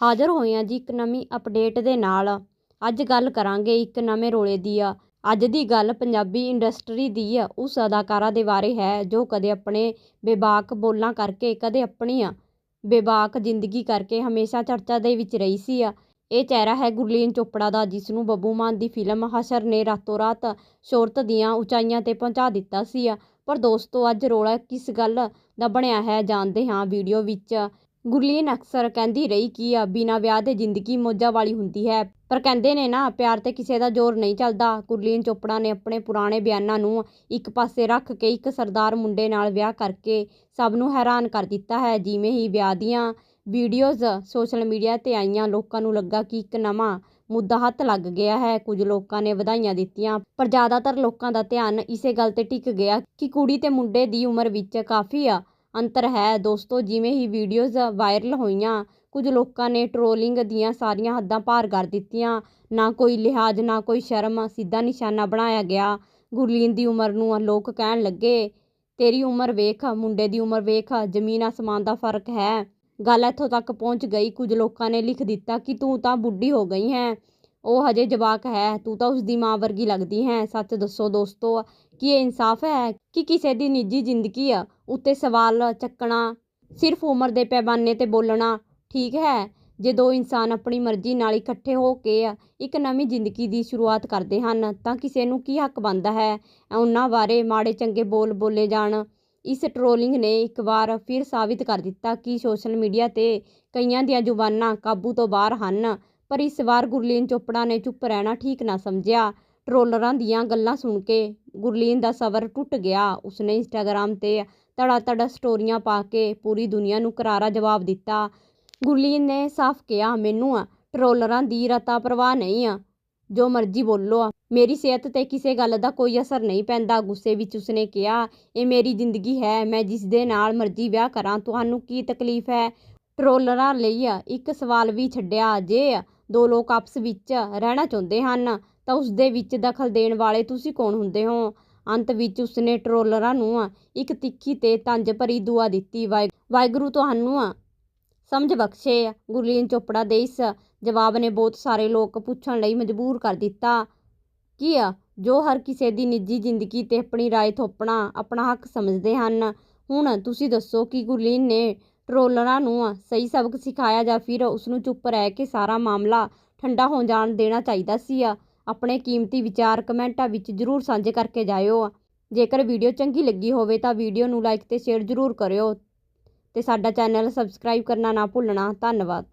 ਹਾਜ਼ਰ ਹੋਏ ਹਾਂ ਜੀ ਇੱਕ ਨਵੀਂ ਅਪਡੇਟ ਦੇ ਨਾਲ। ਅੱਜ ਗੱਲ ਕਰਾਂਗੇ ਇੱਕ ਨਵੇਂ ਰੋਲੇ ਦੀ ਆ। ਅੱਜ ਦੀ ਗੱਲ ਪੰਜਾਬੀ ਇੰਡਸਟਰੀ ਦੀ ਆ। ਉਸ ਅਦਾਕਾਰਾ ਦੇ ਬਾਰੇ ਹੈ ਜੋ ਕਦੇ ਆਪਣੇ ਬੇਬਾਕ ਬੋਲਾਂ ਕਰਕੇ, ਕਦੇ ਆਪਣੀਆਂ ਬੇਬਾਕ ਜ਼ਿੰਦਗੀ ਕਰਕੇ ਹਮੇਸ਼ਾ ਚਰਚਾ ਦੇ ਵਿੱਚ ਰਹੀ ਸੀ ਆ। ਇਹ ਚਿਹਰਾ ਹੈ ਗੁਰਲੀਨ ਚੋਪੜਾ ਦਾ, ਜਿਸ ਨੂੰ ਬੱਬੂ ਮਾਨ ਦੀ ਫਿਲਮ ਹਸ਼ਰ ਨੇ ਰਾਤੋਂ ਰਾਤ ਸ਼ੋਹਰਤ ਦੀਆਂ ਉਚਾਈਆਂ ਤੇ ਪਹੁੰਚਾ ਦਿੱਤਾ ਸੀ ਆ। ਪਰ ਦੋਸਤੋ, ਅੱਜ ਰੋਲਾ ਕਿਸ ਗੱਲ ਦਾ ਬਣਿਆ ਹੈ ਜਾਣਦੇ ਹਾਂ ਵੀਡੀਓ ਵਿੱਚ। ਗੁਰਲੀਨ ਅਕਸਰ ਕਹਿੰਦੀ ਰਹੀ ਕਿ ਬਿਨਾਂ ਵਿਆਹ ਦੇ ਜ਼ਿੰਦਗੀ ਮੌਜਾਂ ਵਾਲੀ ਹੁੰਦੀ ਹੈ। ਪਰ ਕਹਿੰਦੇ ਨੇ ਨਾ, ਪਿਆਰ ਤੇ ਕਿਸੇ ਦਾ ਜ਼ੋਰ ਨਹੀਂ ਚੱਲਦਾ। ਗੁਰਲੀਨ ਚੋਪੜਾ ਨੇ ਆਪਣੇ ਪੁਰਾਣੇ ਬਿਆਨਾਂ ਨੂੰ ਇੱਕ ਪਾਸੇ ਰੱਖ ਕੇ ਇੱਕ ਸਰਦਾਰ ਮੁੰਡੇ ਨਾਲ ਵਿਆਹ ਕਰਕੇ ਸਭ ਨੂੰ ਹੈਰਾਨ ਕਰ ਦਿੱਤਾ ਹੈ। ਜਿਵੇਂ ਹੀ ਵਿਆਹ ਦੀਆਂ ਵੀਡੀਓਜ਼ ਸੋਸ਼ਲ ਮੀਡੀਆ ਤੇ ਆਈਆਂ, ਲੋਕਾਂ ਨੂੰ ਲੱਗਾ ਕਿ ਇੱਕ ਨਵਾਂ ਮੁੱਦਾ ਹੱਥ ਲੱਗ ਗਿਆ ਹੈ। ਕੁਝ ਲੋਕਾਂ ਨੇ ਵਧਾਈਆਂ ਦਿੱਤੀਆਂ, ਪਰ ਜ਼ਿਆਦਾਤਰ ਲੋਕਾਂ ਦਾ ਧਿਆਨ ਇਸੇ ਗੱਲ ਤੇ ਟਿਕ ਗਿਆ ਕਿ ਕੁੜੀ ਤੇ ਮੁੰਡੇ ਦੀ ਉਮਰ ਵਿੱਚ ਕਾਫੀ ਆ ਅੰਤਰ ਹੈ। ਦੋਸਤੋ, ਜਿਵੇਂ ਹੀ ਵੀਡੀਓਜ਼ ਵਾਇਰਲ ਹੋਈਆਂ, ਕੁਝ ਲੋਕਾਂ ਨੇ ਟਰੋਲਿੰਗ ਦੀਆਂ ਸਾਰੀਆਂ ਹੱਦਾਂ ਪਾਰ ਕਰ ਦਿੱਤੀਆਂ। ਨਾ ਕੋਈ ਲਿਹਾਜ਼, ਨਾ ਕੋਈ ਸ਼ਰਮ, ਸਿੱਧਾ ਨਿਸ਼ਾਨਾ ਬਣਾਇਆ ਗਿਆ। ਗੁਰਲੀਨ ਦੀ ਉਮਰ ਨੂੰ ਲੋਕ ਕਹਿਣ ਲੱਗੇ, ਤੇਰੀ ਉਮਰ ਵੇਖ, ਮੁੰਡੇ ਦੀ ਉਮਰ ਵੇਖ, ਜ਼ਮੀਨ ਅਸਮਾਨ ਦਾ ਫ਼ਰਕ ਹੈ। ਗੱਲ ਇੱਥੋਂ ਤੱਕ ਪਹੁੰਚ ਗਈ, ਕੁਝ ਲੋਕਾਂ ਨੇ ਲਿਖ ਦਿੱਤਾ ਕਿ ਤੂੰ ਤਾਂ ਬੁੱਢੀ ਹੋ ਗਈ ਹੈ। ਉਹ ਹਜੇ ਜਵਾਕ ਹੈ, ਤੂੰ ਤਾਂ ਉਸਦੀ ਮਾਂ ਵਰਗੀ ਲੱਗਦੀ ਹੈ। ਸੱਚ ਦੱਸੋ ਦੋਸਤੋ, ਕੀ ਇਹ ਇਨਸਾਫ ਹੈ? ਕਿ ਕਿਸੇ ਦੀ ਨਿੱਜੀ ਜ਼ਿੰਦਗੀ ਉੱਤੇ ਸਵਾਲ ਚੱਕਣਾ, ਸਿਰਫ ਉਮਰ ਦੇ ਪੈਮਾਨੇ ਤੇ ਬੋਲਣਾ ਠੀਕ ਹੈ? ਜੇ ਦੋ ਇਨਸਾਨ ਆਪਣੀ ਮਰਜ਼ੀ ਨਾਲ ਇਕੱਠੇ ਹੋ ਕੇ ਇੱਕ ਨਵੀਂ ਜ਼ਿੰਦਗੀ ਦੀ ਸ਼ੁਰੂਆਤ ਕਰਦੇ ਹਨ, ਤਾਂ ਕਿਸੇ ਨੂੰ ਕੀ ਹੱਕ ਬਣਦਾ ਹੈ? ਉਹਨਾਂ ਬਾਰੇ ਮਾੜੇ ਚੰਗੇ ਬੋਲ ਬੋਲੇ ਜਾਣ। ਇਸ ਟ੍ਰੋਲਿੰਗ ਨੇ ਇੱਕ ਵਾਰ ਫਿਰ ਸਾਬਿਤ ਕਰ ਦਿੱਤਾ ਕਿ ਸੋਸ਼ਲ ਮੀਡੀਆ ਤੇ ਕਈਆਂ ਦੀਆਂ ਜ਼ੁਬਾਨਾਂ ਕਾਬੂ ਤੋਂ ਬਾਹਰ ਹਨ। ਪਰ ਇਸ ਵਾਰ ਗੁਰਲੀਨ ਚੋਪੜਾ ਨੇ ਚੁੱਪ ਰਹਿਣਾ ਠੀਕ ਨਾ ਸਮਝਿਆ। ਟਰੋਲਰਾਂ ਦੀਆਂ ਗੱਲਾਂ ਸੁਣ ਕੇ ਗੁਰਲੀਨ ਦਾ ਸਬਰ ਟੁੱਟ ਗਿਆ। ਉਸਨੇ ਇੰਸਟਾਗ੍ਰਾਮ ਤੇ ਧੜਾ ਧੜਾ ਸਟੋਰੀਆਂ ਪਾ ਕੇ ਪੂਰੀ ਦੁਨੀਆ ਨੂੰ ਕਰਾਰਾ ਜਵਾਬ ਦਿੱਤਾ। ਗੁਰਲੀਨ ਨੇ ਸਾਫ਼ ਕਿਹਾ, ਮੈਨੂੰ ਟਰੋਲਰਾਂ ਦੀ ਰਤਾ ਪਰਵਾਹ ਨਹੀਂ ਆ। ਜੋ ਮਰਜ਼ੀ ਬੋਲੋ ਮੇਰੀ ਸਿਹਤ ਤੇ ਕਿਸੇ ਗੱਲ ਦਾ ਕੋਈ ਅਸਰ ਨਹੀਂ ਪੈਂਦਾ। ਗੁੱਸੇ ਵਿੱਚ ਉਸਨੇ ਕਿਹਾ, ਇਹ ਮੇਰੀ ਜ਼ਿੰਦਗੀ ਹੈ। ਮੈਂ ਜਿਸ ਦੇ ਨਾਲ ਮਰਜ਼ੀ ਵਿਆਹ ਕਰਾਂ। ਤੁਹਾਨੂੰ ਕੀ ਤਕਲੀਫ ਹੈ? ਟਰੋਲਰਾਂ ਲਈ ਇੱਕ ਸਵਾਲ ਵੀ ਛੱਡਿਆ, ਜੇ ਦੋ ਲੋਕ ਆਪਸ ਵਿੱਚ ਰਹਿਣਾ ਚਾਹੁੰਦੇ ਹਨ ਤਾਂ ਉਸ ਦੇ ਵਿੱਚ ਦਖਲ ਦੇਣ ਵਾਲੇ ਤੁਸੀਂ ਕੌਣ ਹੁੰਦੇ ਹੋ ਅੰਤ ਵਿੱਚ ਉਸਨੇ ਟ੍ਰੋਲਰਾਂ ਨੂੰ ਇੱਕ ਤਿੱਖੀ ਤੇ ਤੰਜ ਭਰੀ ਦੁਆ ਦਿੱਤੀ ਵਾਹਿਗੁਰੂ ਤੁਹਾਨੂੰ ਸਮਝ ਬਖਸ਼ੇ ਗੁਰਲੀਨ ਚੋਪੜਾ ਦੇ ਇਸ ਜਵਾਬ ਨੇ ਬਹੁਤ ਸਾਰੇ ਲੋਕ ਪੁੱਛਣ ਲਈ ਮਜਬੂਰ ਕਰ ਦਿੱਤਾ ਕੀ ਆ ਜੋ ਹਰ ਕਿਸੇ ਦੀ ਨਿੱਜੀ ਜ਼ਿੰਦਗੀ ਤੇ ਆਪਣੀ رائے ਥੋਪਣਾ ਆਪਣਾ ਹੱਕ ਸਮਝਦੇ ਹਨ ਹੁਣ ਤੁਸੀਂ ਦੱਸੋ ਕਿ ਗੁਰਲੀਨ ਨੇ ਟਰੋਲਰਾਂ ਨੂੰ ਸਹੀ ਸਬਕ ਸਿਖਾਇਆ ਜਾਂ ਫਿਰ ਉਸ ਨੂੰ ਚੁੱਪ ਰਹਿ ਕੇ ਸਾਰਾ ਮਾਮਲਾ ਠੰਡਾ ਹੋ ਜਾਣ ਦੇਣਾ ਚਾਹੀਦਾ ਸੀ ਆਪਣੇ ਕੀਮਤੀ ਵਿਚਾਰ ਕਮੈਂਟਾਂ ਵਿੱਚ ਜ਼ਰੂਰ ਸਾਂਝੇ ਕਰਕੇ ਜਾਇਓ ਜੇਕਰ ਵੀਡੀਓ ਚੰਗੀ ਲੱਗੀ ਹੋਵੇ ਤਾਂ ਵੀਡੀਓ ਨੂੰ ਲਾਈਕ ਤੇ ਸ਼ੇਅਰ ਜ਼ਰੂਰ ਕਰਿਓ ਤੇ ਸਾਡਾ ਚੈਨਲ ਸਬਸਕ੍ਰਾਈਬ ਕਰਨਾ ਨਾ ਭੁੱਲਣਾ। ਧੰਨਵਾਦ।